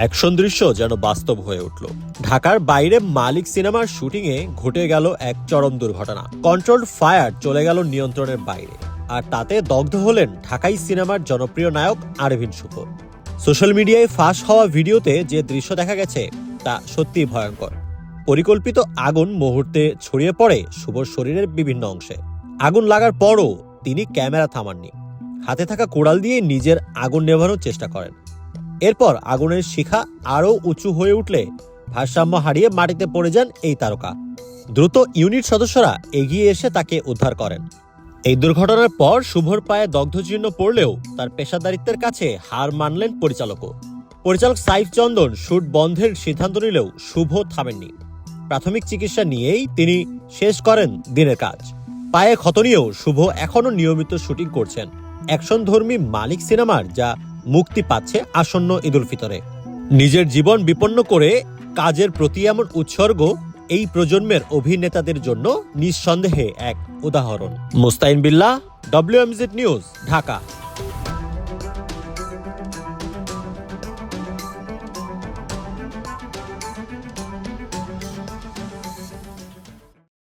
Action দৃশ্য যেন বাস্তব হয়ে উঠল। ঢাকার বাইরে মালিক সিনেমার শুটিংয়ে ঘটে গেল এক চরম দুর্ঘটনা। কন্ট্রোল ফায়ার চলে গেল নিয়ন্ত্রণের বাইরে। আর তাতে দগ্ধ হলেন ঢাকাই সিনেমার জনপ্রিয় নায়ক আরভিন শুভ। সোশ্যাল মিডিয়ায় ফাঁস হওয়া ভিডিওতে যে দৃশ্য দেখা গেছে, তা সত্যিই ভয়ঙ্কর। পরিকল্পিত আগুন মুহূর্তে ছড়িয়ে পড়ে শুভর শরীরের বিভিন্ন অংশে। আগুন লাগার পরও তিনি ক্যামেরা থামাননি। হাতে থাকা কোড়াল দিয়ে নিজের আগুন নেভানোর চেষ্টা করেন। এরপর আগুনের শিখা আরও উঁচু হয়ে উঠলে ভারসাম্য হারিয়ে মাটিতে পড়ে যান এই তারকা। দ্রুত ইউনিট সদস্যরা এগিয়ে এসে তাকে উদ্ধার করেন। এই দুর্ঘটনার পর শুভর পায়ে দগ্ধচিহ্ন পড়লেও তার পেশাদারিত্বের কাছে হার মানলেন পরিচালকও। পরিচালক সাইফ চন্দন শুট বন্ধের সিদ্ধান্ত নিলেও শুভ থামেননি। প্রাথমিক চিকিৎসা নিয়েই তিনি শেষ করেন দিনের কাজ। পায়ে ক্ষত নিয়েও শুভ এখনও নিয়মিত শুটিং করছেন। অ্যাকশনধর্মী মালিক সিনেমার যা মুক্তি পাচ্ছে আসন্ন ঈদুল ফিতরে। নিজের জীবন বিপন্ন করে কাজের প্রতি এমন উৎসর্গ এই প্রজন্মের অভিনেতাদের জন্য নিঃসন্দেহে এক উদাহরণ। মুস্তাইন বিল্লা ডব্লিউএমজেড নিউজ ঢাকা।